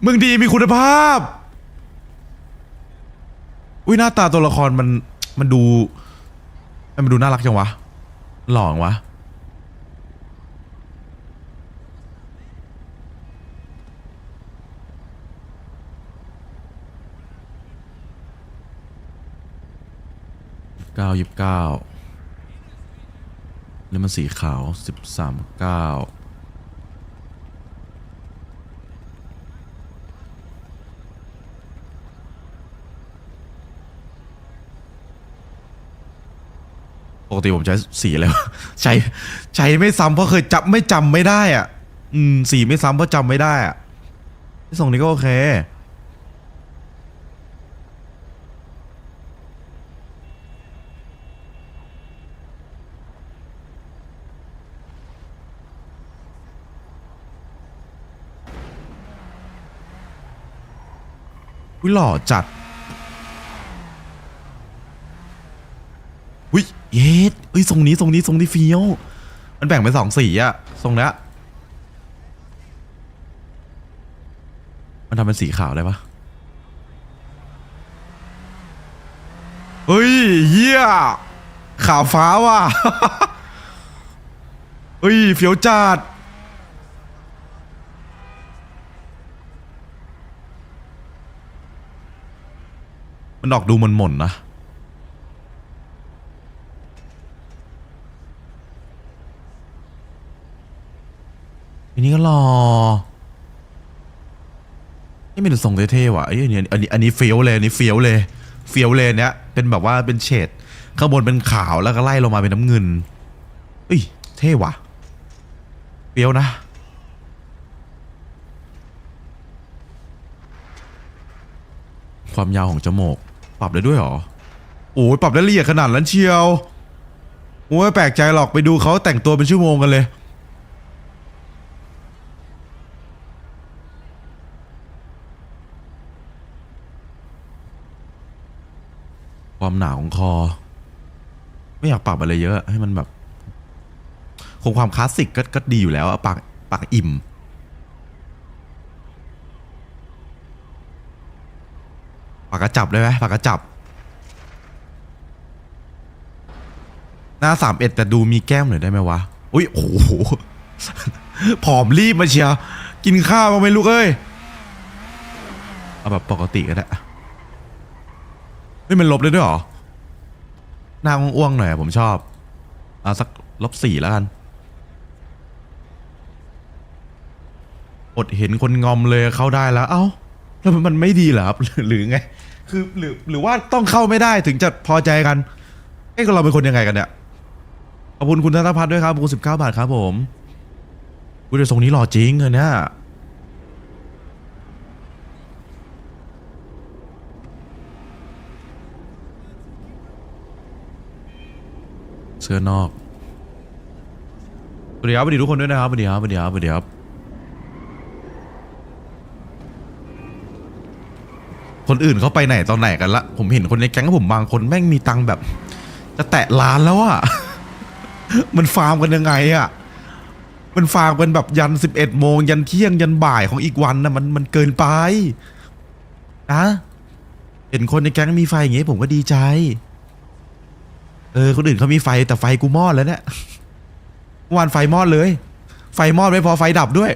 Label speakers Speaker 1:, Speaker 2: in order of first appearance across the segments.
Speaker 1: เมืองดีมีคุณภาพ อุ้ยหน้าตาตัวละครมันมันดู มันดูน่ารักจังวะ หล่อจังวะ เก้าสิบเก้านี่มันสีขาวสิบสามเก้า ปกติผมใช้สีอะไรวใช้ใช้ไม่ซ้ำเพราะเคยจับไม่จำไม่ได้อะ อืม สีไม่ซ้ำเพราะจำไม่ได้อะส่งนี้ก็โอเค อุ้ยหล่อจัดอุ้ยเย็ดเอ้ย ทรงนี้ทรงนี้ทรงนี้เฟี้ยวมันแบ่งเป็นสองสีอะทรงเนี้ยมันทำเป็นสีขาวได้ปะเฮ้ยเยี่ยขาวฟ้าว่ะเฮ้ยเฟี้ยวจัดมันออกดูมันหม่นนะ อันนี้ก็รอนี่เป็นทรงเท่ๆว่ะไอ้ยอันนี้อันนี้อันนี้เฟี้ยวเลยอันนี้เฟี้ยวเลย เฟี้ยวเลยเนี้ยเป็นแบบว่าเป็นเฉดข้างบนเป็นขาวแล้วก็ไล่ลงมาเป็นน้ำเงินเอ้ยเท่ว่ะเฟี้ยวนะความยาวของจมูกปรับได้ด้วยเหรอ โอ้ยปรับได้ละเอียดขนาดนั้นเชียว โอ้ยแปลกใจหรอกไปดูเขาแต่งตัวเป็นชั่วโมงกันเลย ความหนาของคอ ไม่อยากปรับอะไรเยอะ ให้มันแบบ คงความคลาสสิกก็ก็ดีอยู่แล้วอะปากปากอิ่ม ปากกระจับได้ไหมปากกระจับ หน้าสามเอ็ดแต่ดูมีแก้มหน่อยได้ไหมวะ อุ้ยโอ้โหผอมรีบมาเชียวกินข้าวมาไหมลูกเอ้ย เอาแบบปกติก็ได้ ฮ้ยมันลบได้ด้วยเหรอ หน้าอ้วงๆหน่อยอะผมชอบเอาสักลบสี่แล้วกัน อดเห็นคนงอมเลยเข้าได้แล้ว เอ้า แล้วมันไม่ดีเหรอครับ หรือไง คือหรือหรือว่าต้องเข้าไม่ได้ถึงจะพอใจกัน เอ้ยเราเป็นคนยังไงกันเนี่ย ขอบคุณคุณธนพัฒน์ด้วยครับขอบคุณสิบเก้าบาทครับผมอุ้ยแต่ทรงนี้หล่อจริงเลยเนี่ย สื้อนอกสวัสดีครับสวัสดีทุกคนด้วยนะครับสวัสดีครับสวัสดีครับสวัสดีครับคนอื่นเขาไปไหนตอนไหนกันละผมเห็นคนในแก๊งผมบางคนแม่งมีตังค์แบบ จะแตะล้านแล้วอะมันฟาร์มกันยังไงอะมันฟาร์มกันแบบยันสิบเอ็ดโมงยันเที่ยงยันบ่ายของอีกวันนะมันมันเกินไปนะเห็นคนในแก๊งมีไฟอย่างงี้ผมก็ดีใจ เออคนอื่นเขามีไฟแต่ไฟกูมอดแล้วเนี่ยวานไฟมอดเลย ไฟมอดไม่พอไฟดับด้วย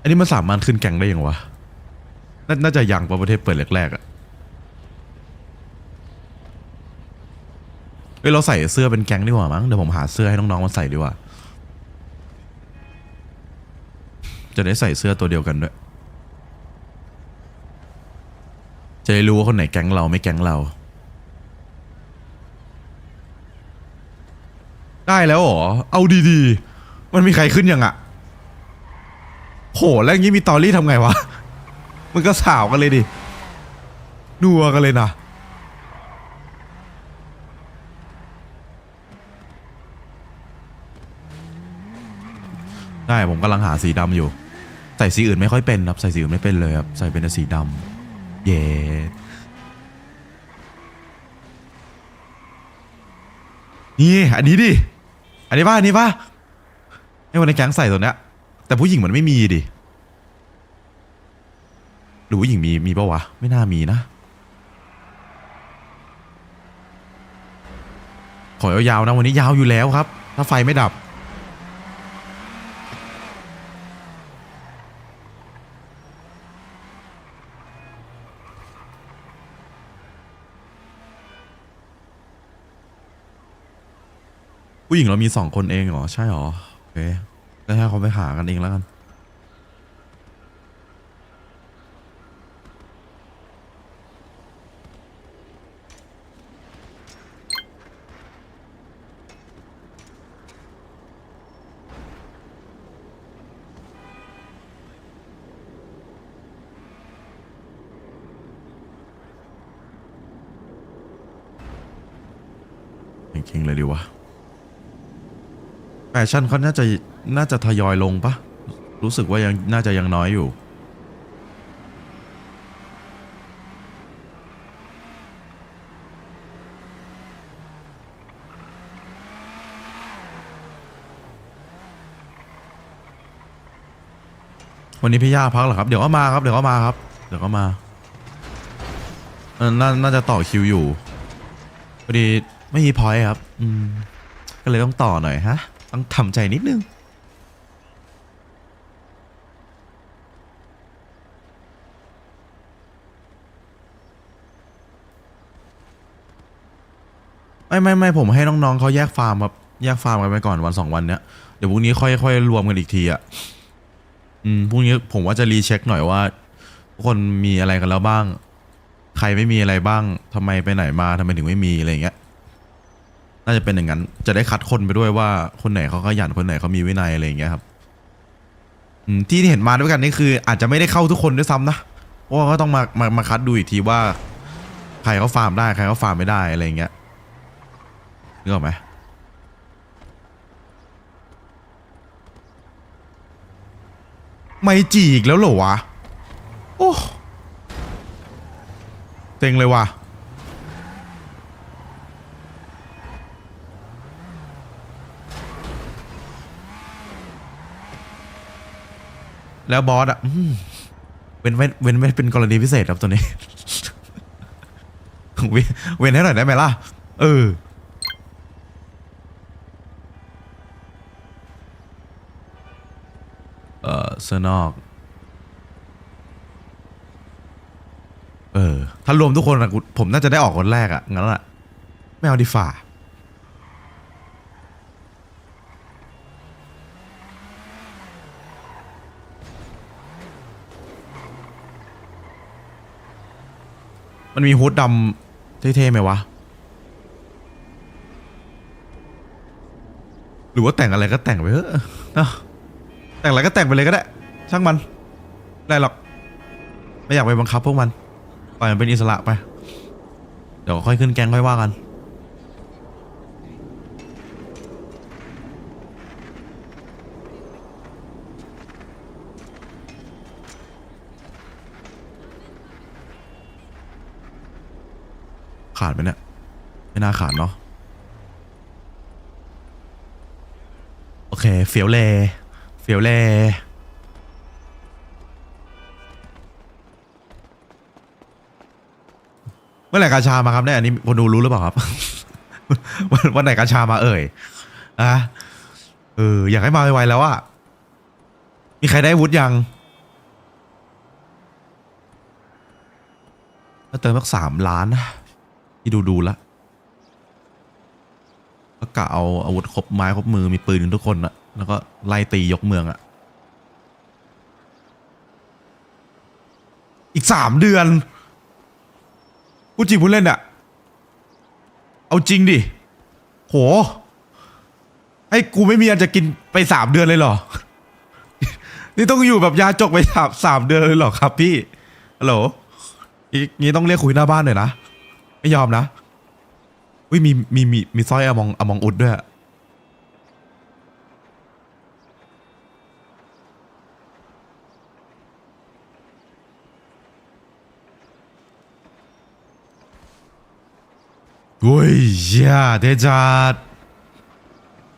Speaker 1: อันนี้มันสามารถขึ้นแก๊งได้ยังวะนน่าจะยังปะประเทศเปิดแรกๆอะเฮ้ยเราใส่เสื้อเป็นแก๊งดีกว่ามั้งเดี๋ยวผมหาเสื้อให้น้องๆมาใส่ดีกว่า จะได้ใส่เสื้อตัวเดียวกันด้วย จะได้รู้ว่าคนไหนแก๊งเราไม่แก๊งเรา ได้แล้วเหรอ เอาดีๆ มันมีใครขึ้นยังอะโหแล้วอย่างนี้มีตอรี่ทำไงวะ มันก็สาวกันเลยดินัวกันเลยนะได้ผมกำลังหาสีดำอยู่ ใส่สีอื่นไม่ค่อยเป็นครับ ใส่สีอื่นไม่เป็นเลยครับ ใส่เป็นสีดำ เย่นี่อันนี้ดิ อันนี้ป่ะ อันนี้ป่ะให้วันในแก๊งใส่ตัวเนี้ย แต่ผู้หญิงมันไม่มีดิ หรือผู้หญิงมี มีปะวะ ไม่น่ามีนะ ขอยาวๆนะวันนี้ยาวอยู่แล้วครับ ถ้าไฟไม่ดับ ผู้หญิงเรามีสองคนเองเหรอ ใช่เหรอ โอเคก็ให้เขาไปหากันเองแล้วกัน จริงๆเลยดีวะ แฟชั่นเขาน่าจะน่าจะทยอยลงปะรู้สึกว่ายังน่าจะยังน้อยอยู่ วันนี้พี่ย่าพักเหรอครับ เดี๋ยวก็มาครับ เดี๋ยวก็มาครับ เดี๋ยวก็มาเออนาน่าจะต่อคิวอยู่พอดีไม่มีพอยครับ อืม ก็เลยต้องต่อหน่อยฮะ ต้องทำใจนิดนึง ไม่ไม่ไม่ผมให้น้องๆเขาแยกฟาร์มครับแยกฟาร์มกันไปก่อนวันสองวันเนี้ยเดี๋ยวพรุ่งนี้ค่อยค่อยรวมกันอีกทีอะอืมพรุ่งนี้ผมว่าจะรีเช็คหน่อยว่าทุกคนมีอะไรกันแล้วบ้าง ใครไม่มีอะไรบ้างทำไมไปไหนมาทำไมถึงไม่มีอะไรอย่างเงี้ย น่าจะเป็นอย่างนั้น จะได้คัดคนไปด้วยว่าคนไหนเขาขยันคนไหนเขามีวินัยอะไรอย่างเงี้ยครับอืมที่เห็นมาด้วยกันนี่คือ อาจจะไม่ได้เข้าทุกคนด้วยซ้ำนะเพราะว่าก็ต้องมามามาคัดดูอีกทีว่า ใครเขาฟาร์มได้ใครเขาฟาร์มไม่ได้อะไรอย่างเงี้ยนึกออกไหมไม่จีอีกแล้วเหรอวะโอ้เต็งเลยว่ะ แล้วบอสอะเว้นไว้เว้นไว้เป็นกรณีพิเศษครับตัวนี้ เว้นให้หน่อยได้ไหมล่ะ เออเออเสื้อนอก เออ ถ้ารวมทุกคนอะผมน่าจะได้ออกคนแรกอะงั้นอะไม่เอาดีฝ่า มันมีฮูดดำเท่ๆไหมวะ หรือว่าแต่งอะไรก็แต่งไปเถอะเอ้าแต่งอะไรก็แต่งไปเลยก็ได้ ช่างมัน ได้หรอก ไม่อยากไปบังคับพวกมัน ปล่อยมันเป็นอิสระไป เดี๋ยวค่อยขึ้นแกงค่อยว่ากัน ขาดไหมเนี่ย ไม่น่าขาดเนาะ โอเคเฟียวเลเฟียวเลเมื่อไหร่กาชามาครับเนี่ยอันนี้คนดูรู้หรือเปล่าครับ วันวันไหนกาชามาเอ่ยอะเอออยากให้มาไวๆแล้วอะมีใครได้วุฒิยังเติมสักสามล้านนะ ที่ดูดูแล้วก็กะเอาอาวุธครบไม้ครบมือมีปืนทุกคนอะแล้วก็ไล่ตียกเมืองอะอีกสามเดือนพูดจริงพูดเล่นอะเอาจริงดิ โห ให้กูไม่มีอันจะกินไปสามเดือนเลยเหรอ นี่ต้องอยู่แบบยาจกไปสามสามเดือนเลยเหรอครับพี่ฮัลโหลอีกงี้ต้องเรียกคุยหน้าบ้านหน่อยนะ ไม่ยอมนะอุ้ยมีมีมีมีสร้อยอมองอมองอุดด้วยอุ้ยเหี้ยเดจาด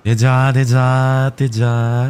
Speaker 1: เดจาดเดจาดเดจาด